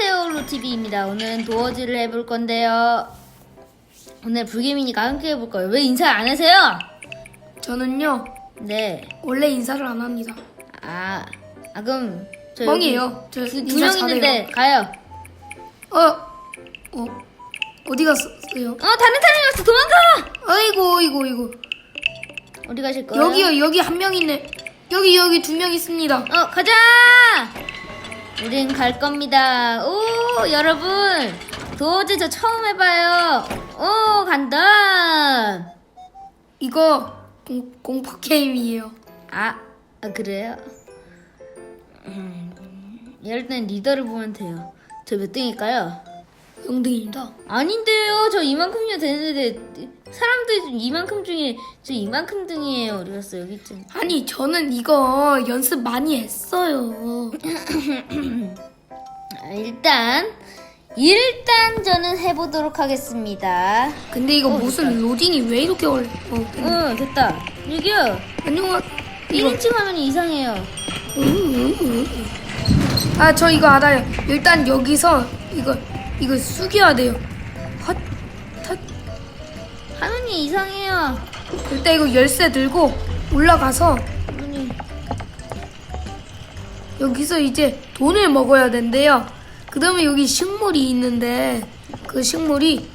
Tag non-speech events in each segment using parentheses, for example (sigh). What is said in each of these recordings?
안녕하세요 루TV입니다 오늘은 도어즈를 해볼 건데요 오늘 불개미니까 함께 해볼 거예요 왜 인사 안 하세요? 저는요 네 원래 인사를 안 합니다. 아, 아 그럼 저 뻥이에요. 저두 인사 명 잘해요. 있는데 가요 어, 어 어디 갔어요? 어 다른 타령이 왔어 도망가 아이고, 이고 이고 어디 가실 거예요? 여기요, 여기 한 명 있네. 여기 여기 두 명 있습니다. 어 가자 우린 갈 겁니다 오 여러분 도어즈 저 처음 해봐요 오 간다 이거 공, 공포 게임이에요. 아, 아 그래요? 음, 땐 리더를 보면 돼요. 저 몇 등일까요? 영등입니다. 아닌데요. 저 이만큼이야 되는데 사람들이 좀 이만큼 중에 저 이만큼 등이에요. 어디 갔어? 여기 있잖아. 아니 저는 이거 연습 많이 했어요. (clears throat) 아, 일단 일단 저는 해보도록 하겠습니다. 근데 이거 어, 무슨 로딩이 왜 이렇게 걸려? 어, 응 됐다. 여기요. 안녕하. 이거 1인칭 화면이 이상해요. 아 저 이거 알아요. 일단 여기서 이거 이거 숙여야 돼요. 헛, 헛. 화면이 이상해요. 일단 이거 열쇠 들고 올라가서 화면이 여기서 이제 돈을 먹어야 된대요. 그 다음에 여기 식물이 있는데 그 식물이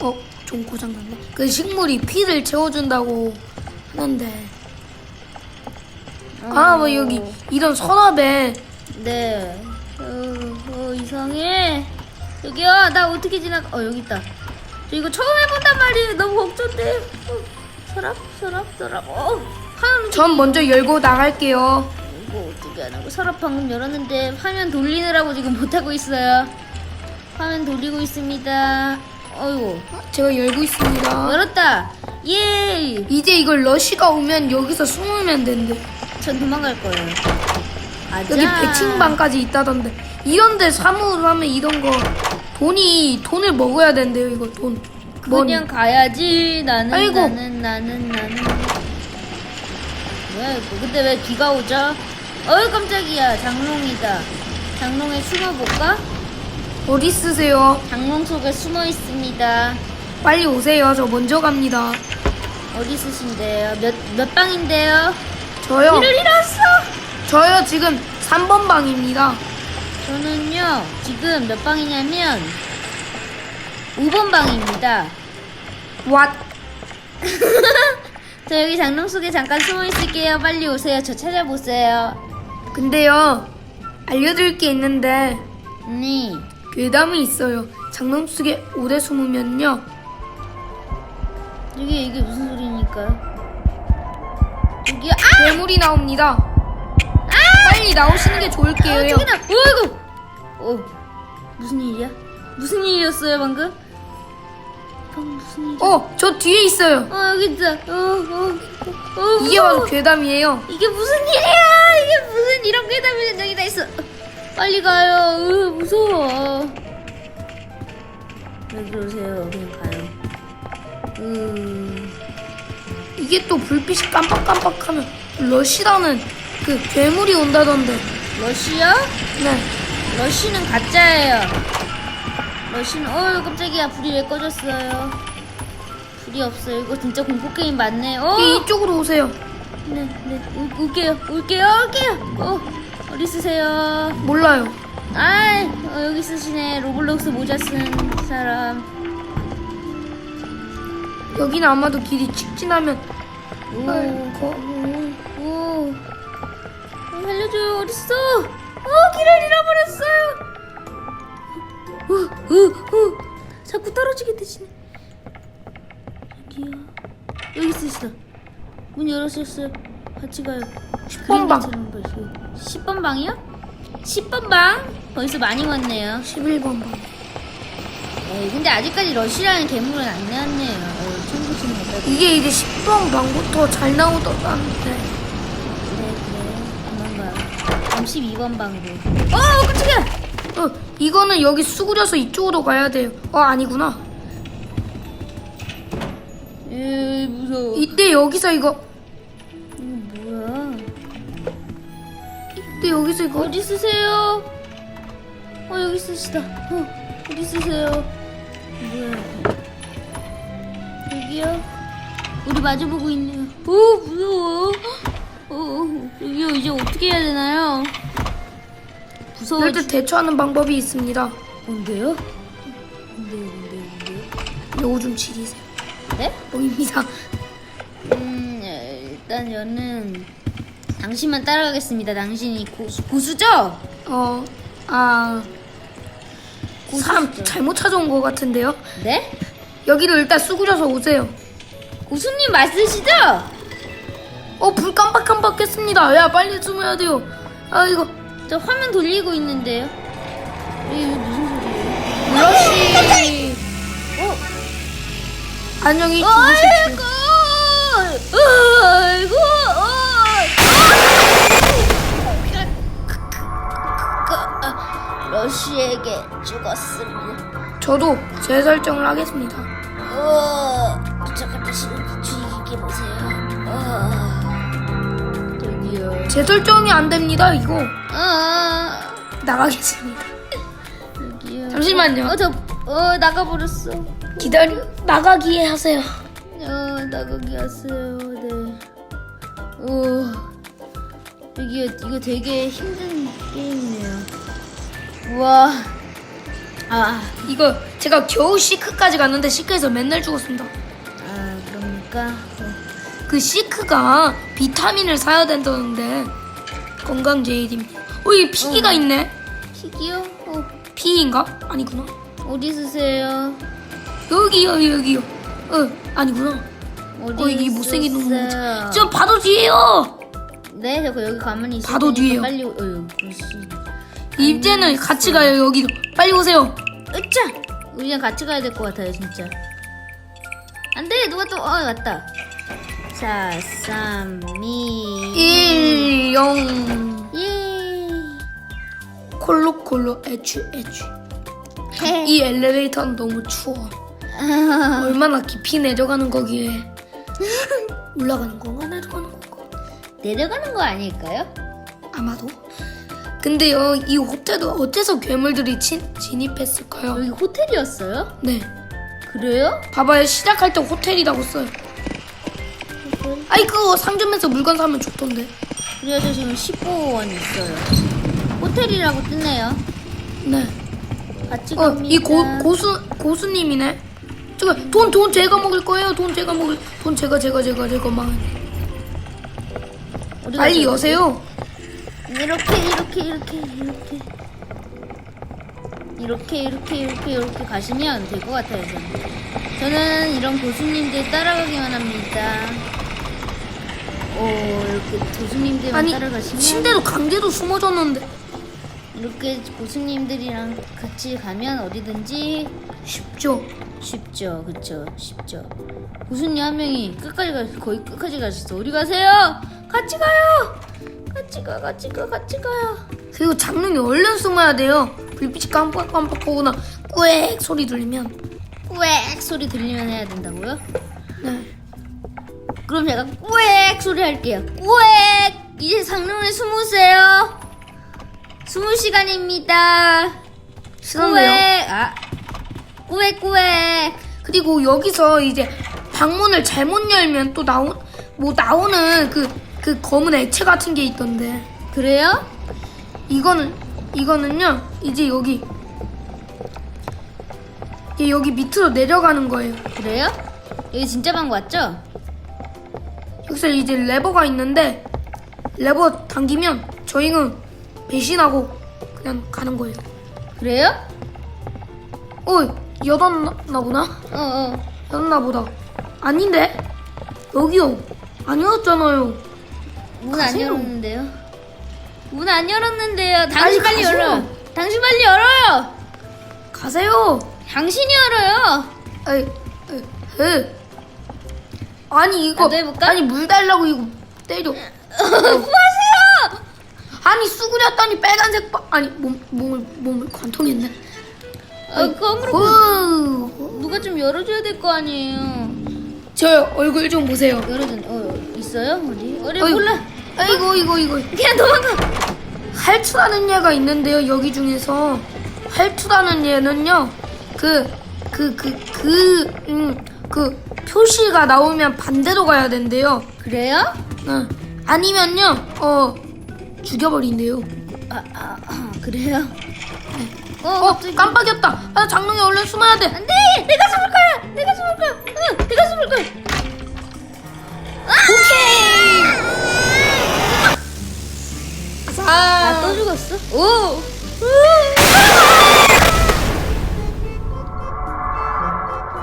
어? 좀 고장났네. 그 식물이 피를 채워준다고 하는데 아 뭐 여기 이런 서랍에 네. 어, 어, 이상해. 여기요, 나 어떻게 지나? 어, 여기 있다. 저 이거 처음 해본단 말이에요. 너무 걱정돼. 어, 서랍, 서랍, 서랍. 어, 화면 전 먼저 열고 나갈게요. 이거 어떻게 거? 서랍 방금 열었는데 화면 돌리느라고 지금 못 하고 있어요. 화면 돌리고 있습니다. 어이구, 제가 열고 있습니다. 열었다. 예. 이제 이걸 러쉬가 오면 여기서 숨으면 된대. 전 도망갈 거예요. 아자. 여기 배칭방까지 있다던데. 이런데 사무를 하면 이런 거 돈이 돈을 먹어야 된대요 이거 돈. 그냥 가야지. 나는 아이고. 나는 나는 나는. 뭐야 이거. 근데 왜 비가 오죠? 어이 깜짝이야. 장롱이다. 장롱에 숨어 볼까? 어디 쓰세요? 장롱 속에 숨어 있습니다. 빨리 오세요. 저 먼저 갑니다. 어디 있으신데요? 몇, 몇 방인데요? 저요. 길을 잃었어 저요 지금 3번 방입니다. 저는요 지금 몇 방이냐면 5번 방입니다. 왓 (laughs) 저 여기 장롱 속에 잠깐 숨어 있을게요. 빨리 오세요. 저 찾아보세요. 근데요 알려드릴 게 있는데 네. 괴담이 있어요. 장롱 속에 오래 숨으면요. 이게 이게 무슨 소리니까? 여기 아! 괴물이 나옵니다 빨리 나오시는 게 좋을 아, 게요 저기다. 어이구. 어. 무슨 일이야? 무슨 일이었어요 방금? 방금 무슨 일이야? 어 저 뒤에 있어요 어 여기 있다. 어, 어, 어, 어, 이게 무서워. 바로 괴담이에요 이게 무슨 일이야? 이게 무슨 이런 괴담이 여기 다 있어. 빨리 가요. 으, 무서워. 왜 그러세요? 그냥 가요. 음. 이게 또 불빛이 깜빡깜빡하면 러시라는 그 괴물이 온다던데. 러시요? 네. 러쉬는 가짜예요. 러쉬는 어유 깜짝이야 불이 왜 꺼졌어요? 불이 없어요. 이거 진짜 공포 게임 맞네. 어, 이- 이쪽으로 오세요. 네, 네, 올, 올게요, 올게요, 올게요. 어, 어디 있으세요? 몰라요. 아, 어, 여기 있으시네. 로블록스 모자 쓴 사람. 여기는 아마도 길이 직진하면 오, 아이고. 오, 오. 어, 살려줘요. 어디 있어? 어, 길을 잃어버렸어요. 어, 어, 어. 자꾸 떨어지게 되시네. 여기요. 여기 있으시다. 문 열으셨어요. 같이 가요. 10번 방. 10번 방이요? 10번 방? 벌써 많이 왔네요. 11번 방. 에이, 근데 아직까지 러시라는 괴물은 안 나왔네요. 어, 청구. 이게 이제 10번 방부터 잘 나오더라는데. 그래 그래 도망가 그럼 12번 방구 어 깜짝이야 어, 이거는 여기 수그려서 이쪽으로 가야 돼요. 어, 아니구나. 에이 무서워 이때 여기서 이거 이거 뭐야 근데 여기서 이거 어디 쓰세요? 어 여기 쓰시다. 어 어디 쓰세요? 뭐야? 여기요? 우리 마주보고 있네요. 오 무서워. 어 여기요 이제 어떻게 해야 되나요? 무서워. 이럴 때 대처하는 방법이 있습니다. 뭔데요? 뭔데요 뭔데요 뭔데요? 요거 좀 지리세요. 네? 보입니다. 음 일단 저는 당신만 따라가겠습니다. 당신이 고수, 고수죠? 어, 아, 사람. 잘못 찾아온 것 같은데요? 네? 여기를 일단 수그려서 오세요. 고수님 맞으시죠? 어, 불 깜빡깜빡했습니다. 야, 빨리 숨어야 돼요. 아, 이거. 저 화면 돌리고 있는데요. 이게 무슨 소리예요? 러시. 어? 안녕히 주무십시오. 아이고, 아이고, 어. 러시에게 죽었습니다. 저도 재설정을 하겠습니다. 어, 때 시간 주의깊게 보세요. 어. 재설정이 안 됩니다, 이거. 아, 나가겠습니다. 여기요. 잠시만요. 어, 저, 어, 나가버렸어. 기다려, 나가기에 하세요. 어, 나가게 하세요. 네. 오, 여기 이거 되게 힘든 게임이네요. 우와. 아, 이거 제가 겨우 시크까지 갔는데 시크에서 맨날 죽었습니다. 아, 그럽니까? 어. 그 시크가 비타민을 사야 된다는데 건강 제일입니다. 어, 여기 피기가 어. 있네. 픽이요? 어, 피인가? 아니구나. 어디 쓰세요? 여기요, 여기요. 어, 아니구나. 어디 어, 이 못생긴 놈. 저 바로 뒤에요. 네, 저 여기 가만히 있을 바로 뒤에요. 빨리, 어, 여기 씨. 이제는 같이 가요, 여기도. 빨리 오세요. 으짜! 우리랑 같이 가야 될 것 같아요, 진짜. 안 돼! 누가 또, 어, 왔다. 4, 3, 2, 1, 0. 예. 콜록콜록, 애취, 애취. 이 엘리베이터는 너무 추워. (laughs) 얼마나 깊이 내려가는 거기에. 올라가는 건가, 내려가는 건가? 내려가는 거 아닐까요? 아마도. 근데요, 이 호텔도 어째서 괴물들이 친, 진입했을까요? 여기 호텔이었어요? 네. 그래요? 봐봐요, 시작할 때 호텔이라고 써요. 아이, 그거 상점에서 물건 사면 좋던데. 그래요, 저 지금 15원 있어요. 호텔이라고 뜨네요. 네. 같이 어, 갑니다. 이 고, 고수, 고수님이네. 저거, 돈, 돈 제가 먹을 거예요. 돈 제가 먹을, 돈 제가, 제가, 제가, 제가 망. 어디 빨리? 여세요. 이렇게, 이렇게, 이렇게, 이렇게. 이렇게, 이렇게, 이렇게, 이렇게 가시면 될 것 같아요, 저는. 저는 이런 고수님들 따라가기만 합니다. 오, 이렇게 고수님들만 아니, 따라가시면. 침대도 강제로 숨어졌는데. 이렇게 고수님들이랑 같이 가면 어디든지 쉽죠? 쉽죠, 그쵸? 쉽죠. 고수님 한 명이 끝까지 가, 거의 끝까지 가셨어. 어디 가세요? 같이 가요! 같이 가, 같이 가, 같이 가요. 그리고 장롱이 얼른 숨어야 돼요. 불빛이 깜빡깜빡하거나 꾸액 소리 들리면. 꾸액 소리 들리면 해야 된다고요? 네. 그럼 제가 꾸액 소리 할게요. 꾸액! 이제 상룡에 숨으세요. 숨을 시간입니다. 싫은데요? 꾸액! 아, 꾸액, 꾸액. 그리고 여기서 이제 방문을 잘못 열면 또 나오 뭐 나오는 그 그 검은 액체 같은 게 있던데 그래요? 이거는 이거는요 이제 여기 이게 여기 밑으로 내려가는 거예요. 그래요? 여기 진짜 방 맞죠? 여기서 이제 레버가 있는데 레버 당기면 저희는 배신하고 그냥 가는 거예요. 그래요? 어 여덟나 보나? 어, 어. 여덟나 보다. 아닌데 여기요 아니었잖아요. 문 안 가세요. 열었는데요. 문 안 열었는데요. 빨리 당신 빨리 가세요. 열어요. 당신 빨리 열어요. 가세요. 당신이 열어요. 에이, 에이, 에이. 아니 이거 나도 해볼까? 아니 물 달라고 이거 때려. (laughs) 구하세요. 아니 수그렸더니 빨간색 바, 아니 몸 몸을 몸을 관통했네. 어, 그거로 오, 누가 좀 열어줘야 될 거 아니에요. 저 얼굴 좀 보세요. 열어준 어 있어요 어디? 어디 어이, 몰라. 아이고 이거 이거 그냥 도망가. 할투라는 얘가 있는데요. 여기 중에서 할투라는 얘는요. 그 그 그 그음그 표시가 나오면 반대로 가야 된대요. 그래요? 어. 아니면요. 어 죽여버린대요. 아, 아, 아 그래요? 어, 어 갑자기- 깜빡이었다. 아 장롱에 얼른 숨어야 돼. 안 돼! 내가 숨을 거야! 내가 숨을 거야! 응, 내가 숨을 거야! 자. 아, 또 죽었어? 오!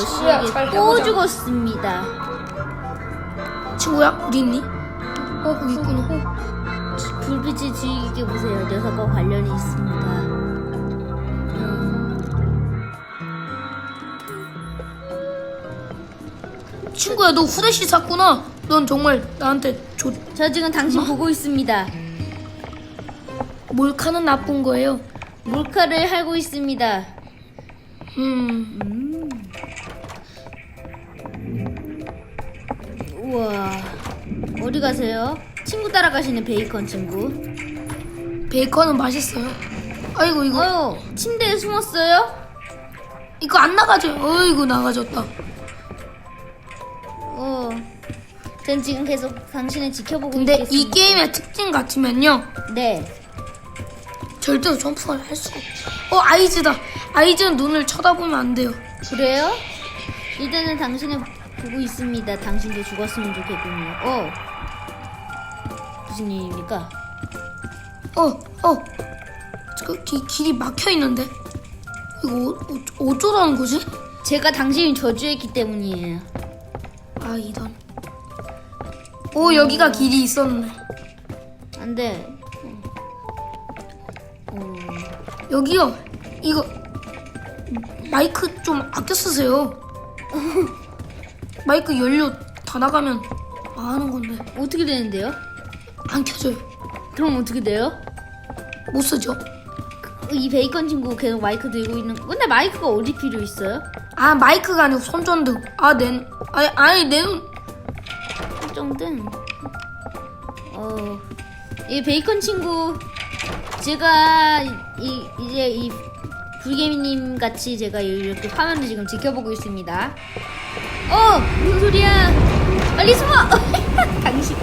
러시아에 또 해보자. 죽었습니다. 친구야 어디 있니? 어 거기 있구나. 어. 불빛이 지게 보세요. 녀석과 관련이 있습니다. 음, 친구야 너 후레쉬 샀구나. 넌 정말 나한테 좋. 저 지금 당신 보고 있습니다. 몰카는 나쁜 거예요. 몰카를 하고 있습니다. 음. 우와. 어디 가세요? 친구 따라가시는 베이컨 친구. 베이컨은 맛있어요. 아이고 이거 어유, 침대에 숨었어요? 이거 안 나가죠. 어이구 나가졌다. 어. 전 지금 계속 당신을 지켜보고 근데 이 있겠습니다. 게임의 특징 같으면요. 네. 절대로 점프를 할 수가 없어. 어 아이즈다. 아이즈는 눈을 쳐다보면 안 돼요. 그래요? 일단은 당신을 보고 있습니다. 당신도 죽었으면 좋겠군요. 어. 무슨 일입니까? 어 어. 그 기, 길이 막혀 있는데. 이거 어, 어, 어쩌라는 거지? 제가 당신을 저주했기 때문이에요. 아 이런. 오 여기가 길이 있었네. 안 돼. 어. 여기요. 이거 마이크 좀 아껴 쓰세요. (laughs) 마이크 연료 다 나가면 망하는 건데 어떻게 되는데요? 안 켜져요. 그럼 어떻게 돼요? 못 쓰죠. 이 베이컨 친구 계속 마이크 들고 있는 거. 근데 마이크가 어디 필요 있어요? 아 마이크가 아니고 손전등. 아내 아니 아니 내 눈. 설정등. 어. 이 베이컨 친구 제가 이 이제 이 불개미님 같이 제가 이렇게 화면을 지금 지켜보고 있습니다. 어 무슨 소리야? 빨리 숨어! (laughs) 당신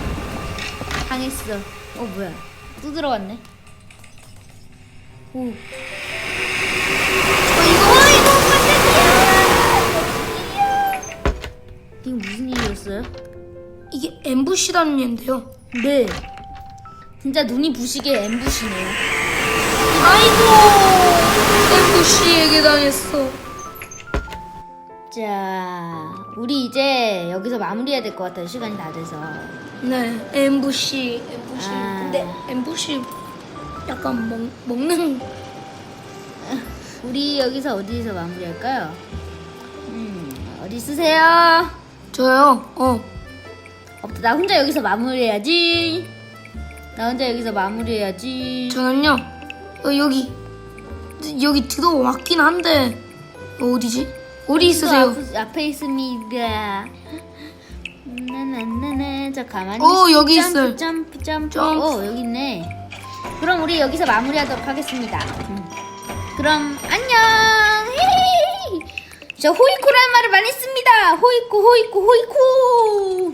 당했어. 어 뭐야? 또 들어갔네. 오. 어 이거 이거 반대이야. 이게 무슨 일이었어요? 이게 엠부시라는 얘인데요. 네. 진짜 눈이 부시게 엠부시네요. 아이고 엠부시에게 당했어. 자, 우리 이제 여기서 마무리해야 될 것 같아요. 시간이 다 돼서. 네 엠부시 엠부시. 아. 근데 엠부시 약간 먹 먹는 우리 여기서 어디서 마무리할까요? 음, 어디 쓰세요? 저요. 어 없다. 나 혼자 여기서 마무리해야지. 나 혼자 여기서 마무리해야지. 저는요. 어, 여기 여기 들어왔긴 한데 어디지? 어디 있으세요? 앞, 앞에 있습니다. 나나나나 저 가만히 어, 있어. 여기 점프, 있어요. 점프 점프 점프. 어 여기 있네 그럼 우리 여기서 마무리하도록 하겠습니다 음. 그럼 안녕 헤헤헤. 저 호이코라는 말을 많이 씁니다 호이코 호이코 호이코